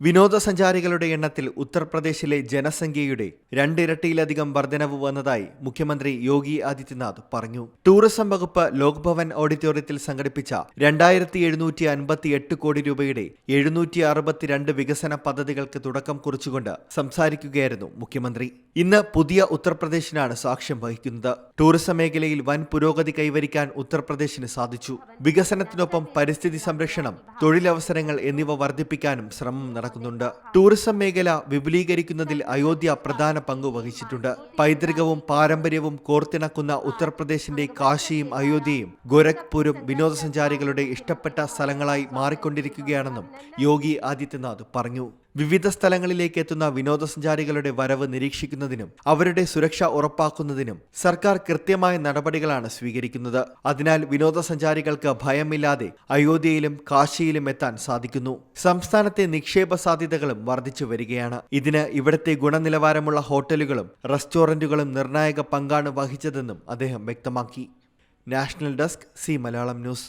വിനോദസഞ്ചാരികളുടെ എണ്ണത്തിൽ ഉത്തർപ്രദേശിലെ ജനസംഖ്യയുടെ രണ്ടിരട്ടിയിലധികം വർധനവ് വന്നതായി മുഖ്യമന്ത്രി യോഗി ആദിത്യനാഥ് പറഞ്ഞു. ടൂറിസം വകുപ്പ് ലോക്ഭവൻ ഓഡിറ്റോറിയത്തിൽ സംഘടിപ്പിച്ച രണ്ടായിരത്തി എഴുന്നൂറ്റി അൻപത്തി എട്ട് കോടി രൂപയുടെ എഴുന്നൂറ്റി അറുപത്തിരണ്ട് വികസന പദ്ധതികൾക്ക് തുടക്കം കുറിച്ചുകൊണ്ട് സംസാരിക്കുകയായിരുന്നു മുഖ്യമന്ത്രി. ഇന്ന് പുതിയ ഉത്തർപ്രദേശിനാണ് സാക്ഷ്യം വഹിക്കുന്നത്. ടൂറിസം മേഖലയിൽ വൻ പുരോഗതി കൈവരിക്കാൻ ഉത്തർപ്രദേശിന് സാധിച്ചു. വികസനത്തിനൊപ്പം പരിസ്ഥിതി സംരക്ഷണം തൊഴിലവസരങ്ങൾ എന്നിവ വർദ്ധിപ്പിക്കാനും ശ്രമം നടക്കുന്നുണ്ട് ടൂറിസം മേഖല വിപുലീകരിക്കുന്നതിൽ അയോധ്യ പ്രധാന പങ്ക് വഹിച്ചിട്ടുണ്ട്. പൈതൃകവും പാരമ്പര്യവും കോർത്തിണക്കുന്ന ഉത്തർപ്രദേശിന്റെ കാശിയും അയോധ്യയും ഗോരഖ്പൂരും വിനോദസഞ്ചാരികളുടെ ഇഷ്ടപ്പെട്ട സ്ഥലങ്ങളായി മാറിക്കൊണ്ടിരിക്കുകയാണെന്നും യോഗി ആദിത്യനാഥ് പറഞ്ഞു. വിവിധ സ്ഥലങ്ങളിലേക്ക് എത്തുന്ന വിനോദസഞ്ചാരികളുടെ വരവ് നിരീക്ഷിക്കുന്നതിനും അവരുടെ സുരക്ഷ ഉറപ്പാക്കുന്നതിനും സർക്കാർ കൃത്യമായ നടപടികളാണ് സ്വീകരിക്കുന്നത്. അതിനാൽ വിനോദസഞ്ചാരികൾക്ക് ഭയമില്ലാതെ അയോധ്യയിലും കാശിയിലും എത്താൻ സാധിക്കുന്നു. സംസ്ഥാനത്തെ നിക്ഷേപ സാധ്യതകളും വർദ്ധിച്ചു വരികയാണ്. ഇതിന് ഇവിടത്തെ ഗുണനിലവാരമുള്ള ഹോട്ടലുകളും റെസ്റ്റോറന്റുകളും നിർണായക പങ്കാണ് വഹിച്ചതെന്നും അദ്ദേഹം വ്യക്തമാക്കി. National desk Zee Malayalam news.